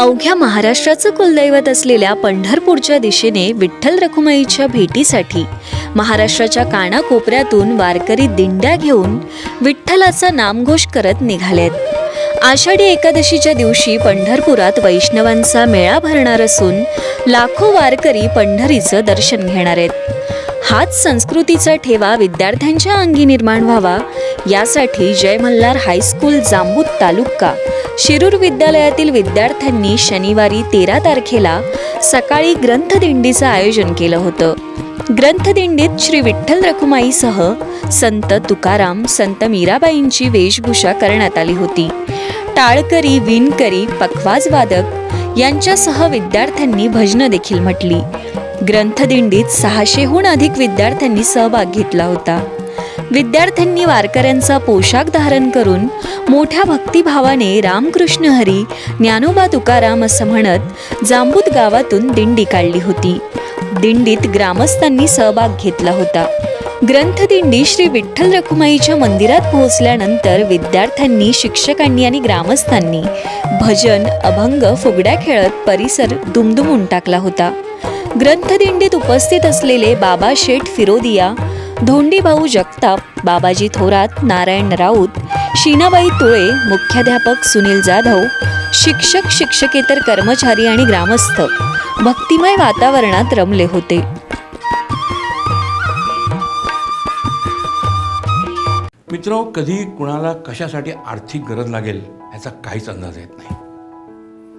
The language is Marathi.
अवघ्या महाराष्ट्राचं कुलदैवत असलेल्या पंढरपूरच्या दिशेने विठ्ठल रखुमाईच्या भेटीसाठी महाराष्ट्राच्या कानाकोपऱ्यातून वारकरी दिंड्या घेऊन विठ्ठलाचा नामघोष करत निघालेत. आषाढी एकादशीच्या दिवशी पंढरपुरात वैष्णवांचा मेळा भरणार असून लाखो वारकरी पंढरीचं दर्शन घेणार आहेत. हाच संस्कृतीचा ठेवा विद्यार्थ्यांच्या अंगी निर्माण व्हावा. यासाठी जय मल्हार हायस्कूल जांबूत तालुका. शिरूर विद्यालयातील विद्यार्थ्यांनी शनिवारी तेरा तारखेला सकाळी ग्रंथदिंडीचं आयोजन केलं होतं. ग्रंथदिंडीत श्री विठ्ठल रखुमाईसह संत तुकाराम संत मीराबाईंची वेशभूषा करण्यात आली होती. टाळकरी विणकरी पखवाजवादक यांच्यासह विद्यार्थ्यांनी भजनं देखील म्हटली. ग्रंथदिंडीत सहाशेहून अधिक विद्यार्थ्यांनी सहभाग घेतला होता. विद्यार्थ्यांनी वारकऱ्यांचा पोशाख धारण करून मोठ्या भक्तिभावाने रामकृष्ण हरी ज्ञानोबा तुकाराम असं म्हणत जांबूत गावातून दिंडी काढली होती. दिंडीत ग्रामस्थांनी सहभाग घेतला होता. ग्रंथदिंडी श्री विठ्ठल रखुमाईच्या मंदिरात पोहोचल्यानंतर विद्यार्थ्यांनी शिक्षकांनी आणि ग्रामस्थांनी भजन अभंग फुगड्या खेळत परिसर दुमदुमून टाकला होता. ग्रंथदिंडीत उपस्थित असलेले बाबा शेठ फिरोदिया धोंडीभाऊ जगताप बाबाजी थोरात नारायण राऊत शीनाबाई तुळे मुख्याध्यापक सुनील जाधव शिक्षक शिक्षकेतर कर्मचारी आणि ग्रामस्थ भक्तिमय वातावरणात रमले होते. मित्र कधी कुणाला कशासाठी आर्थिक गरज लागेल याचा काहीच अंदाज येत नाही.